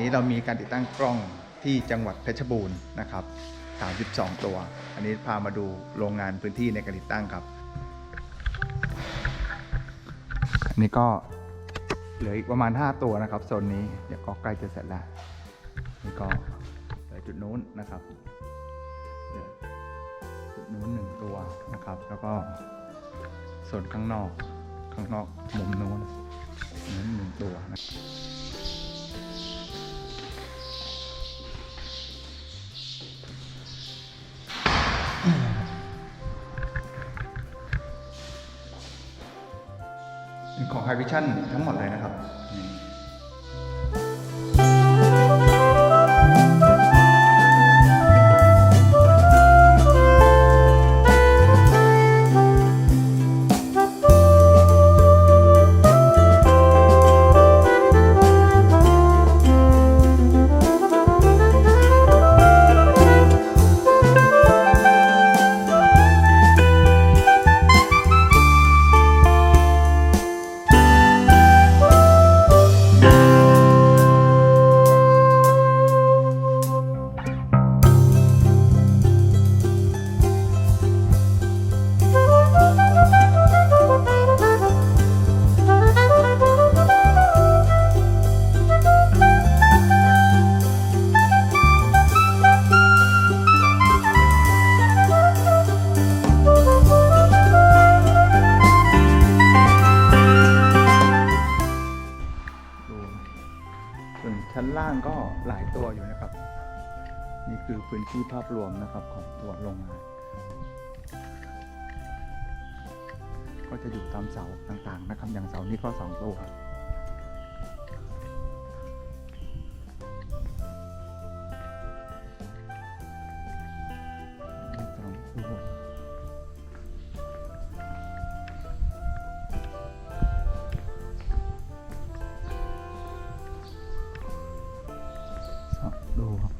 นี้เรามีการติดตั้งกล้องที่จังหวัดเพชรบูรณ์นะครับ 32 ตัว อันนี้พามาดูโรงงานพื้นที่ในการติดตั้งครับ อันนี้ก็เหลืออีกประมาณ 5 ตัวนะครับโซนนี้เดี๋ยวก็ใกล้จะเสร็จแล้วนี่ก็เหลือจุดนู้นนะครับเหลือจุดนู้นหนึ่งตัวนะครับ แล้วก็ส่วนข้างนอกข้างนอกมุมนู้นนู้นหนึ่งตัวนะ ของ High Vision ทั้งหมดเลยนะครับ ส่วนชั้นล่างก็หลายตัวอยู่นะครับ นี่คือพื้นที่ภาพรวมนะครับของตัวโรงงาน ก็จะอยู่ตามเสาต่างๆนะครับ อย่างเสานี้ก็สองตัว สองตัว